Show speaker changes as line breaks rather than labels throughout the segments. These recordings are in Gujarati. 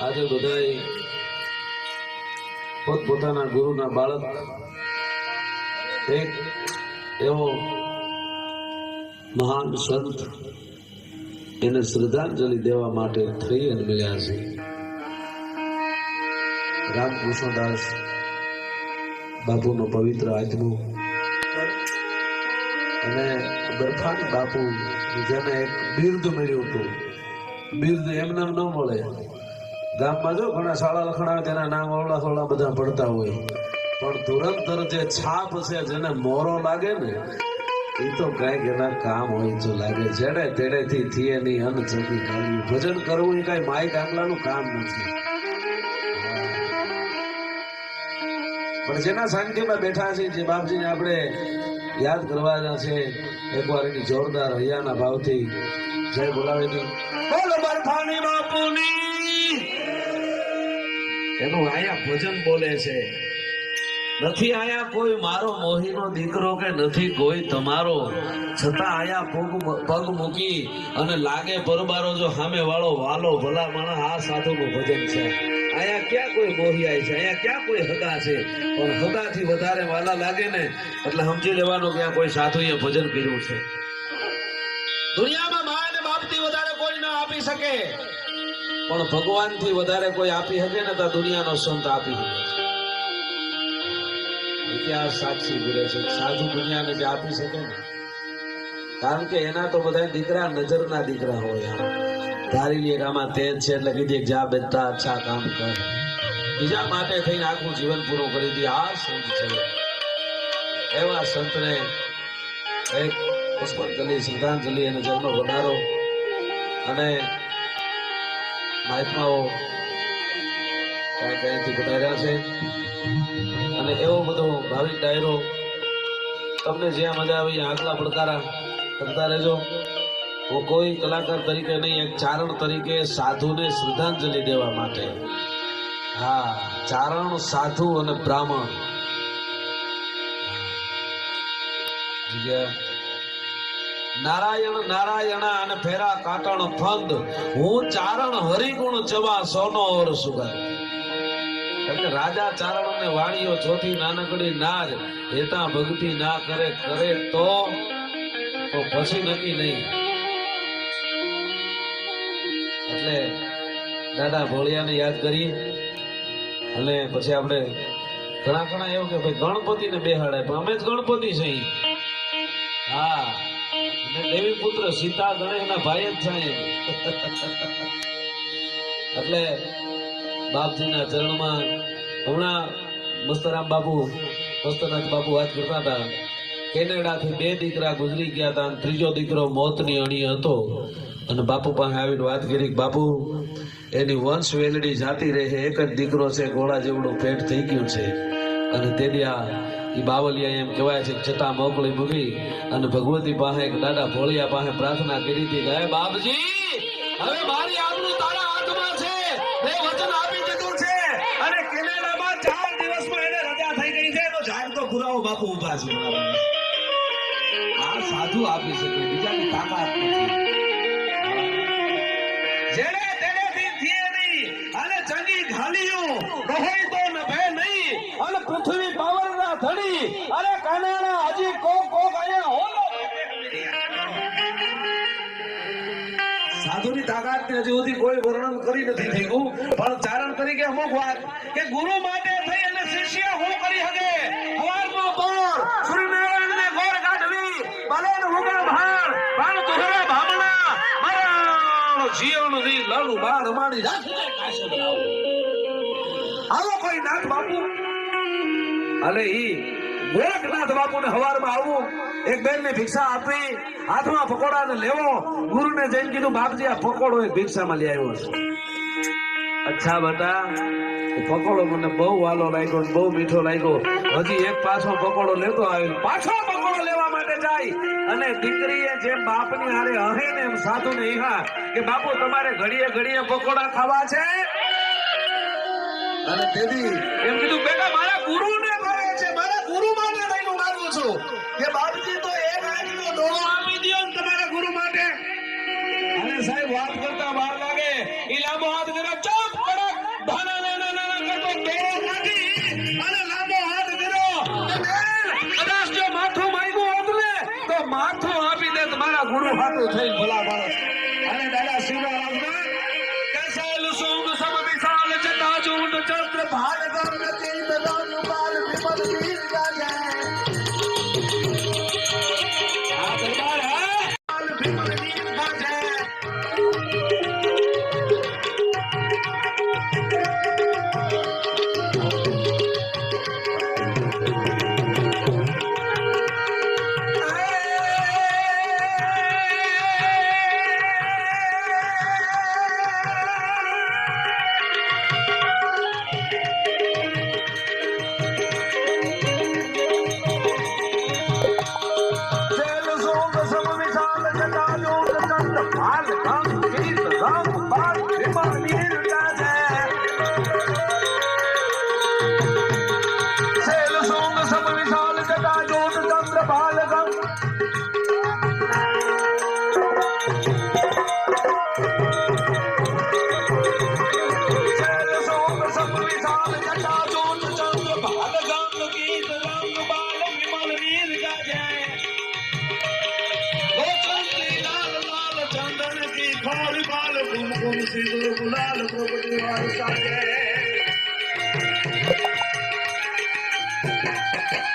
આજે બધાય પોતપોતાના ગુરુના બાળક એક એવો મહાન સંત એને શ્રદ્ધાંજલિ દેવા માટે થઈ અને મળ્યા છે. રામકૃષ્ણદાસ બાપુનો પવિત્ર આત્મો અને બરફાન બાપુ જેને એક બિરુદ મળ્યું હતું. બિરુદ એમ ન મળે. ગામમાં જો ઘણા શાળા લખણા તેના નામ અવળા થોડા બધા પડતા હોય. પણ ધુરંધર જે છાપ છે, જેને મોરો લાગે ને, એ તો કંઈક એના કામ હોય જો લાગે. જેડે તેડે થી થઈએ નહીં અન્ન ચકી કાઢ્યું. ભજન કરવું એ કઈ માય કાંગલાનું કામ નથી. પણ જેના સાનિધ્યમાં બેઠા છે, જે બાપજીને આપણે યાદ કરવાના છે. એકવાર એની જોરદાર હૈયાના ભાવથી જય બોલાવેલી બોલો બરફાની બાપુની. એનું આયા ભજન બોલે છે. નથી આયા કોઈ મારો મોહીનો દીકરો કે નથી કોઈ તમારો? છતાં આયા પગ પગ મૂકી અને લાગે પરબારો જો સામે વાળો વાલો ભલા માણસ આ સાધુનું ભજન છે. આયા ક્યાં કોઈ મોહી છે? અહીંયા ક્યાં કોઈ હગા છે? પણ હગાથી વધારે વાલા લાગે ને, એટલે સમજી લેવાનું કે આ કોઈ સાધુએ ભજન કર્યું છે. દુનિયામાં મા અને બાપથી વધારે કોઈ ન આપી શકે. પણ ભગવાનથી વધારે કોઈ આપી શકે ને તો દુનિયાનો સંત આપી શકે. ઇતિહાસ સાક્ષી બોલે છે સાધુ દુનિયાને જે આપી શકે ને, કારણ કે એના તો બધા દીકરા નજરના દીકરા હોય. ધારી લે કે આમાં તેજ છે એટલે કીધી જા બેટા અચ્છા કામ કર. બીજા માટે થઈને આખું જીવન પૂરું કરી દી. આ સંત છે. એવા સંતને એક પુષ્પાંજલિ, શ્રદ્ધાંજલિ અને જન્મ વધારો અને મહાત્માઓ ક્યાંય ક્યાંયથી પધાર્યા છે. અને એવો બધો ભાવિક ડાયરો, તમને જ્યાં મજા આવી આગલા પડકારા કરતા રહેજો. હું કોઈ કલાકાર તરીકે નહીં, એક ચારણ તરીકે સાધુને શ્રદ્ધાંજલિ દેવા માટે. હા, ચારણ, સાધુ અને બ્રાહ્મણ. નારાયણ નારાયણ અને ફેરા કાટણ ફંદ. હું ચારણ હરિગુણ જવા સોનો ઓર સુગર. એટલે રાજા ચારણ ને વાણીઓ ચોથી નાનકડી નાજ, હેતા ભક્તિ ના કરે કરે તો પછી નક્કી નહીં. એટલે દાદા ભોળિયાને યાદ કરી અને પછી આપણે ઘણા ઘણા એવું કે ભાઈ ગણપતિને બેહાડે પણ અમે જ ગણપતિ છે હા. દેવી પુત્ર સીતા ગણેશના ભાઈ જ છે એટલે બાપજીના ચરણમાં હમણાં મસ્તરામ બાપુ મસ્તનાથ બાપુ વાત કરતા હતા. કેનેડાથી બે દીકરા ગુજરી ગયા હતા અને ત્રીજો દીકરો મોતની અણી હતો. અને બાપુ પાસે આવીને વાત કરી બાપુ, એની વંશ વેલડી જાતી રહે, એક જ દીકરો છે ઘોડા જેવડું પેટ થઈ ગયું છે. અને તેથી આ એ બાવલિયા એમ કહેવાય છે છતાં મોકલી મૂકી અને ભગવતી પાસે દાદા ભોળિયા પાસે પ્રાર્થના કરી હતી કે બાપજી, હવે મારી આબરૂ તારા હાથમાં છે. મેં વચન આપી દીધું છે. અને કેનેડામાં ચાર દિવસમાં એને રજા થઈ ગઈ છે. તો જાગ તો પુરાવો બાપુ ઊભા છે. આ સાધુ આપી શકે, બીજાની તાકાત પૃથ્વી પાવરના ધણી અરે કાનાણા હજી કોક કોક અહીંયા હોલો. સાધુની તાકાત ને હજી સુધી કોઈ વર્ણન કરી નથી થયું, પણ ચારણ તરીકે અમુક વાત કે ગુરુ માટે થઈ અને શિષ્ય હું કરી શકે હવારમાં પોર ને કાઢવી હુગા ભાણ ભાણ તુહરા ભામણા મારા જીવનની લડુ બાણ મારી રાખીને કાશે આવો કોઈ નાથ બાપુ. અને ઈ ગોરખનાથ બાપુને હવારમાં આવું. એક બેન ને ભિક્ષા આપી, હાથમાં પકોડા ને લેવો. ગુરુને જઈને કીધું, બાપજી, આ પકોડો એક ભિક્ષામાં લઈ આવ્યો છે. અચ્છા બેટા, પકોડો મને બહુ વાલો લાગ્યો બહુ મીઠો લાગ્યો. હજી એક પાછો પકોડો લેતો આવ્યો પાછો પકોડો લેવા માટે જાય. અને દીકરીએ જેમ બાપની હારે હહે ને એમ સાધુ ને ઈહા કે, બાપુ, તમારે ઘડીએ ઘડીએ પકોડા ખાવા છે? અને તેથી એમ કીધું, બેટા, મારા ગુરુને કહે છે, મારા ગુરુ માટે લઈને માગું છું. 可以不拉吗？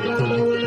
Thank you.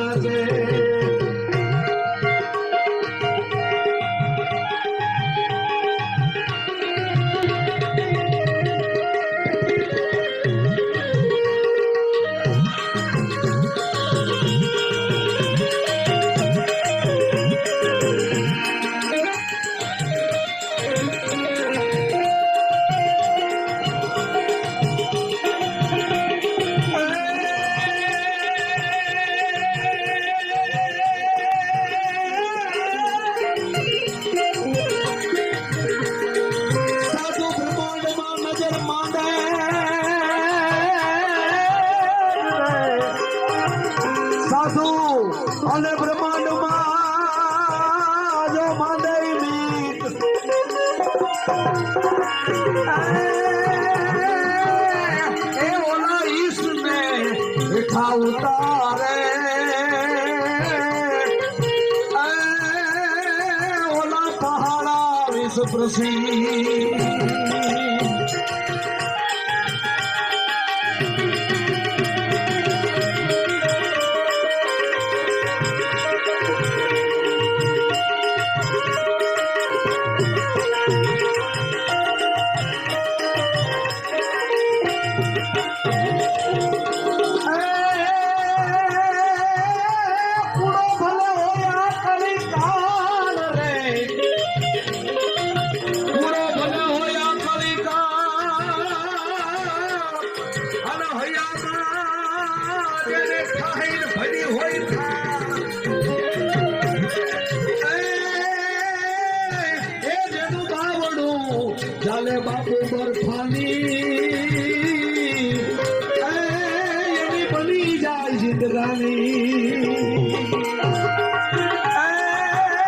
મીઠા ઉતારે. ઓલા પહાડા વિશ્વ પ્રસિદ્ધ